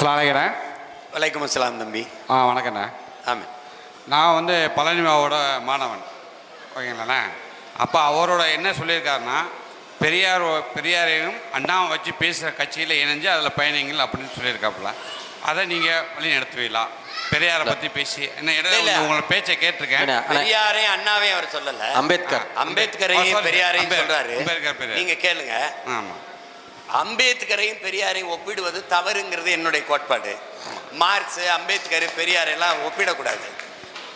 அஸ்லாலைக்கிறே வலைக்கம் அஸ்ஸலாம் தம்பி. ஆ வணக்கண்ணே. ஆமாம் நான் வந்து பழனிமாவோட மாணவன். ஓகேங்களாண்ணே? அப்போ அவரோட என்ன சொல்லியிருக்காருன்னா பெரியார் பெரியாரையும் அண்ணாவை வச்சு பேசுகிற கட்சியில் இணைஞ்சு அதில் பயணிங்கள் அப்படின்னு சொல்லியிருக்காப்புல. அதை நீங்கள் வழி நடத்துவீங்களா? பெரியாரை பற்றி பேசி. என்ன. இடையில உங்களை பேச்சை கேட்டிருக்கேன். பெரியாரையும் அண்ணாவையும் அவர் சொல்லல. அம்பேத்கர். அம்பேத்கரையும். பெரியாரையும் சொல்றாரு. அம்பேத்கர், பெரியார். நீங்க கேளுங்க. ஆமாம் அம்பேத்கரையும் பெரியாரையும் ஒப்பிடுவது தவறுங்கிறது என்னுடைய கோட்பாடு. மார்க்ஸ் அம்பேத்கர் பெரியார் எல்லாம் ஒப்பிடக்கூடாது.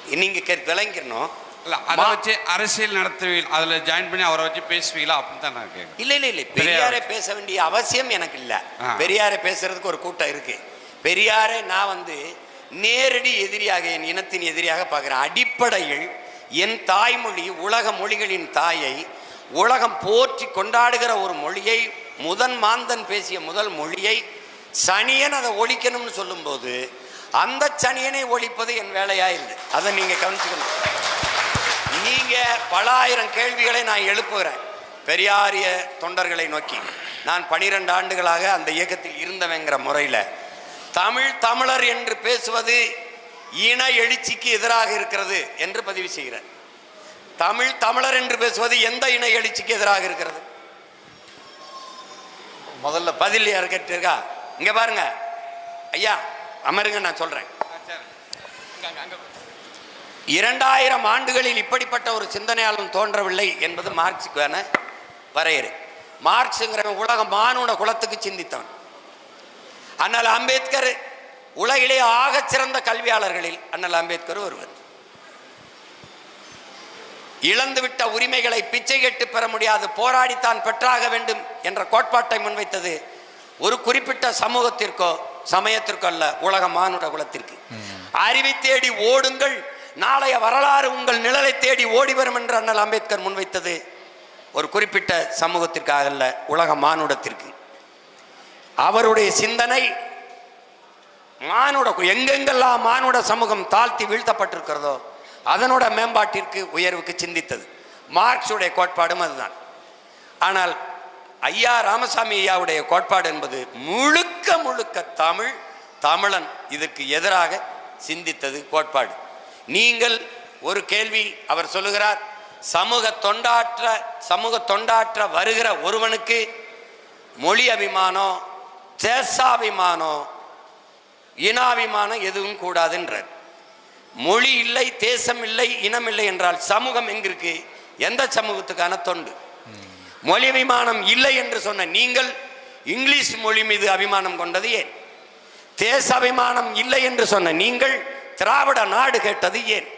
நீங்க கே- விளங்கிடணும். இல்லை அதை வச்சு அரசியல் நடத்துவீங்க அதில் ஜாயின் பண்ணி அவரை வச்சு பேசுவீங்களா? அப்படின்னு தான் நான் கேட்குறேன் இல்ல இல்ல இல்ல. பெரியாரை. பேச வேண்டிய அவசியம் எனக்கு இல்ல. பெரியாரை பேசுறதுக்கு ஒரு கூட்டம் இருக்கு. பெரியாரை நான் வந்து நேரடி எதிரியாக என் இனத்தின் எதிரியாக பார்க்கிறேன். அடிப்படையில் என் தாய்மொழி உலக மொழிகளின் தாயை உலகம் போற்றி கொண்டாடுகிற ஒரு மொழியை முதன் மாந்தன் பேசிய முதல் மொழியை சனியன் அதை ஒழிக்கணும்னு சொல்லும்போது அந்த சனியனை ஒழிப்பது என் வேலையா இல்லை? அதை நீங்க கவனிச்சுக்கணும். நீங்க பல ஆயிரம் கேள்விகளை நான் எழுப்புகிறேன். பெரியாரிய தொண்டர்களை நோக்கி. நான் பனிரெண்டு ஆண்டுகளாக அந்த இயக்கத்தில் இருந்தவங்கிற முறையில். தமிழ் தமிழர் என்று பேசுவது இன எழுச்சிக்கு எதிராக இருக்கிறது என்று பதிவு செய்கிறேன். தமிழ் தமிழர் என்று பேசுவது எந்த இன எழுச்சிக்கு எதிராக இருக்கிறது? முதல்ல பதில் யார் கேட்டிருக்கா? இங்க பாருங்க. ஐயா அமருங்க நான் சொல்றேன். இரண்டாயிரம் ஆண்டுகளில் இப்படிப்பட்ட ஒரு சிந்தனையாளன் தோன்றவில்லை என்பது மார்க்ஸுக்கான வரையறை. மார்க்ஸுங்கிறவன் உலக மானுட குலத்துக்கு சிந்தித்தவன். ஆனால் அம்பேத்கர் உலகிலே ஆகச் சிறந்த கல்வியாளர்களில் அண்ணல் அம்பேத்கர் ஒருவர். இழந்துவிட்ட உரிமைகளை பிச்சை கேட்டு பெற முடியாது. போராடித்தான் பெற்றாக வேண்டும் என்ற கோட்பாட்டை முன்வைத்தது ஒரு குறிப்பிட்ட சமூகத்திற்கோ சமயத்திற்கோ அல்ல உலக மானுட குலத்திற்கு. அறிவை தேடி ஓடுங்கள். நாளைய வரலாறு உங்கள் நிழலை தேடி ஓடி வரும் என்று அண்ணல் அம்பேத்கர் முன்வைத்தது ஒரு குறிப்பிட்ட சமூகத்திற்காக அல்ல உலக மானுடத்திற்கு. அவருடைய சிந்தனை மானுட எங்கெங்கெல்லாம் மானுட சமூகம் தாழ்த்தி வீழ்த்தப்பட்டிருக்கிறதோ அதனோட மேம்பாட்டிற்கு உயர்வுக்கு சிந்தித்தது. மார்க்ஸுடைய கோட்பாடும் அதுதான். ஆனால் ஐயா ராமசாமி ஐயாவுடைய கோட்பாடு என்பது முழுக்க முழுக்க தமிழ் தமிழன் இதற்கு எதிராக சிந்தித்தது கோட்பாடு. நீங்கள் ஒரு கேள்வி அவர் சொல்லுகிறார் சமூக தொண்டாற்ற சமூக தொண்டாற்ற வருகிற ஒருவனுக்கு மொழி அபிமானம் தேசாபிமானம் இனாபிமானம் எதுவும் கூடாதுன்றார். மொழி இல்லை தேசம் இல்லை இனம் இல்லை என்றால் சமூகம் எங்கிருக்கு? எந்த சமூகத்துக்கான தொண்டு? மொழி அபிமானம் இல்லை என்று சொன்ன நீங்கள் இங்கிலீஷ் மொழி மீது அபிமானம் கொண்டது ஏன்? தேச அபிமானம் இல்லை என்று சொன்ன நீங்கள் திராவிட நாடு கேட்டது ஏன்?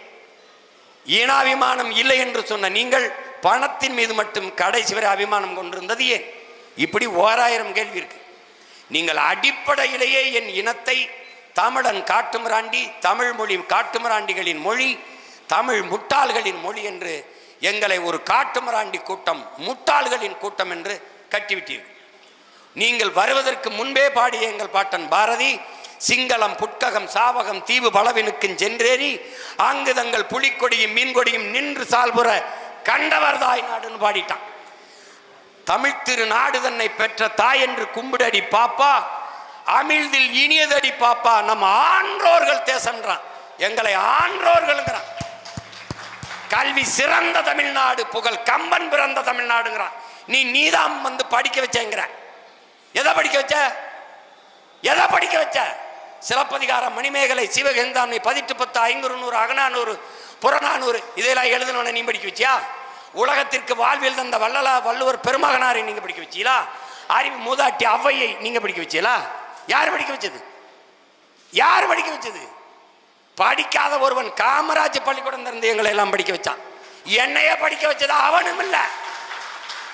ஈனாபிமானம் இல்லை என்று சொன்ன நீங்கள் பணத்தின் மீது மட்டும் கடைசி வரை அபிமானம் கொண்டிருந்தது ஏன்? இப்படி ஓராயிரம் கேள்வி இருக்கு. நீங்கள் அடிப்படையிலேயே என் இனத்தை தமிழன் காட்டுமிராண்டி தமிழ் மொழி காட்டுமிராண்டிகளின் மொழி தமிழ் முட்டாள்களின் மொழி என்று எங்களை ஒரு காட்டுமிராண்டி கூட்டம் முட்டாள்களின் கூட்டம் என்று கட்டிவிட்டீர்கள். நீங்கள் வருவதற்கு முன்பே பாடிய எங்கள் பாட்டன் பாரதி சிங்களம் புட்ககம் சாவகம் தீவு பலவினுக்கும் சென்றேறி ஆங்குதங்கள் புலிக்கொடியும் மீன்கொடியும் நின்று சால்புற கண்டவர் தாய் நாடுன்னு பாடிட்டான். தமிழ் திரு நாடு தன்னை பெற்ற தாய் என்று கும்பிடடி பாப்பா அமிழ்தில் இனியதடி பாப்பா நம்ம ஆன்றோர்கள் தேசன்றான் எங்களை ஆன்றோர்கள்ங்கிறான். கல்வி சிறந்த தமிழ்நாடு புகழ் கம்பன் பிறந்த தமிழ்நாடுங்கிறான். நீ நீதாம் வந்து படிக்க வச்சேங்கிற. எதை படிக்க வச்ச? எதை படிக்க வச்ச? சிலப்பதிகாரம் மணிமேகலை சிவகந்தாமணி பதிட்டு பத்து ஐநூறு நூறு அகநானூறு புறநானூறு இதெல்லாம் எழுதணும்னு நீ படிக்க வச்சியா? உலகத்திற்கு வாழ்வில் தந்த வள்ளலா வள்ளுவர் பெருமகனாரை நீங்க படிக்க வச்சீங்களா அறிவு மூதாட்டி ஔவையை நீங்க படிக்க வச்சீங்களா யார் படிக்க வச்சது? யார் படிக்க வச்சது? படிக்காத ஒருவன் காமராஜ் பள்ளிக்கூடம் திறந்து எங்களை எல்லாம் படிக்க வச்சான். என்னையே படிக்க வச்சது அவனும் இல்லை.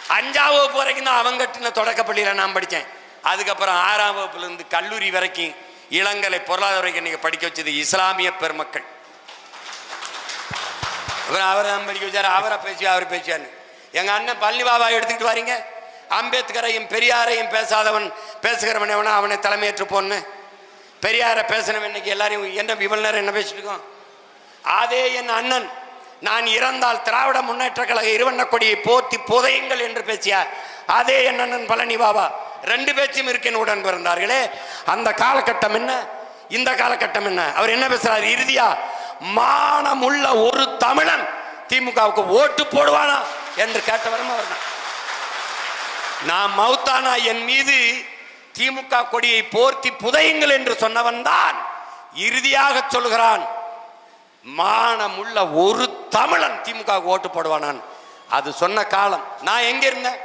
அஞ்சாம் வகுப்பு வரைக்கும் தான் அவன் கட்டின தொடக்க நான் படித்தேன். அதுக்கப்புறம் ஆறாம் வகுப்புலேருந்து கல்லூரி வரைக்கும் இளங்கலை பொருளாதார வரைக்கும் படிக்க வச்சது? இஸ்லாமிய பெருமக்கள். அப்புறம் அவரை தான் படிக்க வச்சாரு. அவரை பேசி அவர் பேசியாரு எங்கள் அண்ணன் பள்ளி பாபா எடுத்துக்கிட்டு வரீங்க? அம்பேத்கரையும் பெரியாரையும் பேசாதவன் பேசுகிறவன் எவனா அவனை தலைமையேற்று போன்னு? பெரியாரை பேசினவன் இன்னைக்கு எல்லாரையும் என்ன இவ்வளவு நேரம் என்ன பேசிட்டுருக்கோம் அதே என் அண்ணன் நான் இறந்தால் திராவிட முன்னேற்ற கழக இருவண்ண கொடியை போத்தி புதையுங்கள் என்று பேசியார் அதே என் அண்ணன் பழனி பாபா ரெண்டு பேச்சும் இருக்கேன் உடன் பிறந்தார்களே. அந்த காலகட்டம் என்ன? இந்த காலகட்டம் என்ன? அவர் என்ன பேசுறாரு? இறுதியா மானமுள்ள ஒரு தமிழன் திமுகவுக்கு ஓட்டு போடுவானா? என்று கேட்டவரும் அவர் நான் மௌத்தானா? என் மீது திமுக கொடியை போர்த்தி புதையுங்கள் என்று சொன்னவன் தான் இறுதியாக சொல்கிறான் மானமுள்ள ஒரு தமிழன் திமுக ஓட்டு போடுவானான். அது சொன்ன காலம். நான் எங்க இருந்தேன்?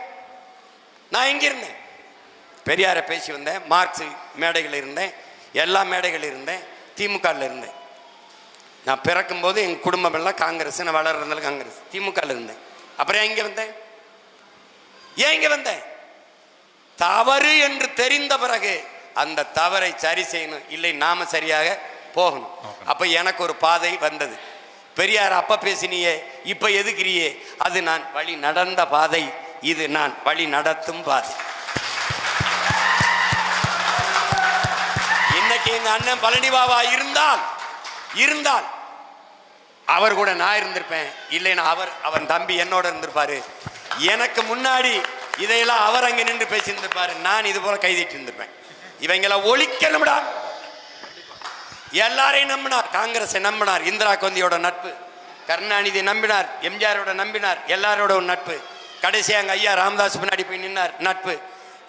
நான் எங்க இருந்தேன்? பெரியாரை பேசி வந்தேன் மார்க்ஸ் மேடைகள் இருந்தேன் எல்லா மேடைகள் இருந்தேன் திமுகவில் இருந்தேன். நான் பிறக்கும்போது எங்கள் குடும்பம் எல்லாம் காங்கிரஸ் நான் வளர்றதுல காங்கிரஸ் திமுகவில் இருந்தேன். அப்புறம் எங்க வந்தேன்? ஏன் இங்க வந்தேன்? தவறு என்று தெரிந்த பிறகு அந்த தவறை சரி செய்யணும். இல்லை நாம சரியாக போகணும். அப்ப எனக்கு ஒரு பாதை வந்தது. பெரியார் அப்ப பேசினியே இப்ப எதுக்குறியே? அது நான் வழி நடந்த பாதை. இது நான் வழி நடத்தும் பாதை. இன்னைக்கு எங்க அண்ணன் பழனி பாபா இருந்தால் இருந்தால் அவர் கூட நான் இருந்திருப்பேன். இல்லைன்னா அவர் அவன் தம்பி என்னோட இருந்திருப்பாரு. எனக்கு முன்னாடி இதையெல்லாம் அவர் அங்கே நின்று பேசியிருந்திருப்பாரு. நான் இது போல கைதிட்டு இருந்திருப்பேன் இவங்களை ஒழிக்கணும்டா. எல்லாரையும் நம்பினார். காங்கிரஸை நம்பினார். இந்திரா காந்தியோட நட்பு. கருணாநிதி நம்பினார். எம்ஜிஆரோட நம்பினார். எல்லாரோட ஒரு நட்பு. கடைசி அங்கே ஐயா ராமதாஸ் பின்னாடி போய் நின்னார். நட்பு.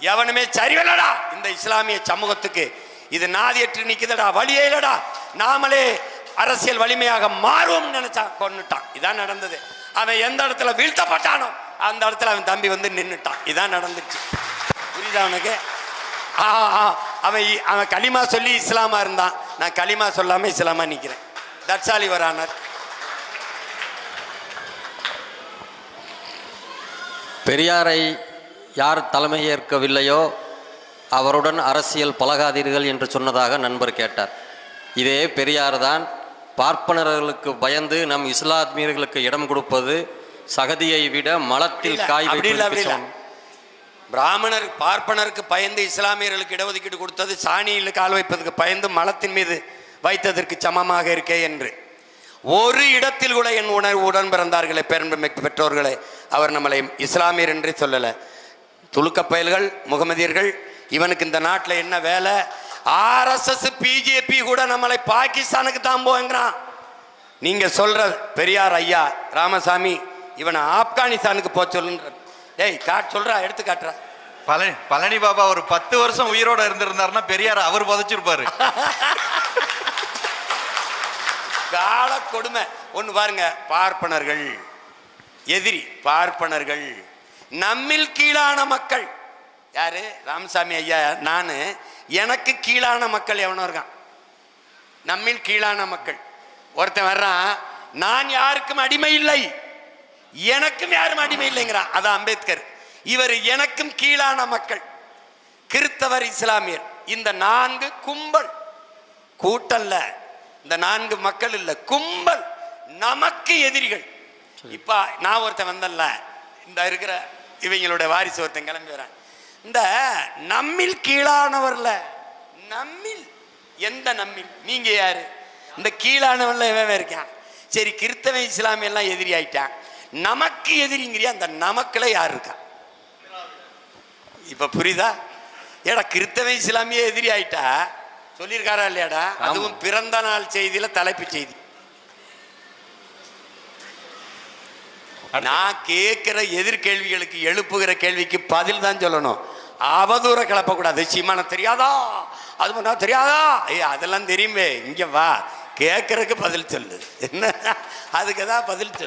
எவனுமே சரிவில்லடா. இந்த இஸ்லாமிய சமூகத்துக்கு இது நாதியற்று நிற்குதடா வழியே இல்லடா. நாமளே அரசியல் வலிமையாக மாறுவோம் நினைச்சா கொன்னுட்டான். இதான் நடந்தது. அவன் எந்த இடத்துல வீழ்த்தப்பட்டானோ அந்த இடத்துல அவன் தம்பி வந்து நின்றுட்டான் இதான் நடந்துச்சு. புரியுதா அவனுக்கு ஆ, ஆ, அவன் அவன் களிமா சொல்லி இஸ்லாமா இருந்தான். நான் களிமா சொல்லாம இஸ்லாமா நிற்கிறேன் தட்சாலி வரானார். பெரியாரை யார் தலைமையேற்கவில்லையோ அவருடன் அரசியல் பழகாதீர்கள் என்று சொன்னதாக நண்பர் கேட்டார். இதே பெரியார் தான் பார்ப்பனர்களுக்கு பயந்து நம் இஸ்லாமியர்களுக்கு இடம் கொடுப்பது சகதியை விட மலத்தில் காய் அப்படி இல்ல, அப்படி வைப்பதற்கு இல்ல. சமம். பிராமணர் பார்ப்பனருக்கு பயந்து இஸ்லாமியர்களுக்கு இடஒதுக்கீடு கொடுத்தது சாணியில் கால் வைப்பதற்கு பயந்து மலத்தின் மீது வைத்ததற்கு சமமாக இருக்கே என்று ஒரு இடத்தில் கூட என் உணர்வு உடன் பிறந்தார்களே பெரும்பு பெற்றோர்களே அவர் நம்மளை இஸ்லாமியர் என்றே சொல்லலை துலுக்க பயல்கள் முகமதியர்கள் இவனுக்கு இந்த நாட்டில் என்ன வேலை ஆர்எஸ்எஸ் பிஜேபி கூட நம்மளை பாகிஸ்தானுக்கு தான் போங்கிறான் நீங்க சொல்ற பெரியார் ஐயா ராமசாமி இவனை ஆப்கானிஸ்தானுக்கு போக சொல்லுன்ற டேய் காட் சொல்றா எடுத்து காட்டுறா. பழனி பழனி பாபா ஒரு பத்து வருஷம் உயிரோட இருந்திருந்தாருன்னா பெரியார் அவர் புதைச்சிருப்பாரு. கால கொடுமை. ஒன்று பாருங்க பார்ப்பனர்கள் எதிரி பார்ப்பனர்கள் நம்மில் கீழான மக்கள். யாரு? ராமசாமி ஐயா நான். எனக்கு கீழான மக்கள் எவனோ இருக்கான். நம்மில் கீழான மக்கள். ஒருத்தன் வர்றான் நான் யாருக்கும் அடிமை இல்லை. எனக்கும் யாரும் அடிமை இல்லைங்கிறான் அதான் அம்பேத்கர். இவர் எனக்கும் கீழான மக்கள். கிறித்தவர் இஸ்லாமியர். இந்த நான்கு கும்பல். கூட்டல்ல. இந்த நான்கு மக்கள் இல்ல. கும்பல். நமக்கு எதிரிகள். இப்ப நான் ஒருத்தன் வந்தல்ல. இந்த இருக்கிற இவங்களோட வாரிசு ஒருத்தன் கிளம்பி வரான். இந்த நம்மில் கீழானவர்ல. நம்மில். எந்த நம்மில்? நீங்க யாரு? இந்த கீழானவன்ல இவன் இருக்கான். சரி கிறித்தவன் இஸ்லாமிய எல்லாம் எதிரி ஆயிட்டான். நமக்கு எதிரிங்கிறியா? அந்த நமக்குல யார் இருக்கா? இப்ப புரியுதா? ஏடா கிறித்தவன் இஸ்லாமிய எதிரி ஆயிட்டா? சொல்லியிருக்காரா இல்லையாடா? அதுவும் பிறந்த நாள் செய்தியில தலைப்பு செய்தி. நான் கேட்கிற எதிர்கேள்விகளுக்கு எழுப்புகிற கேள்விக்கு பதில் தான் சொல்லணும். அவதூற கிளப்பக்கூடாது. சீமான தெரியாதா? அது பண்ணா தெரியாதா? ஏய் அதெல்லாம் தெரியுமே. இங்க வா. கேட்கறதுக்கு பதில் சொல்லு. என்ன? அதுக்கு தான் பதில் சொல்லு.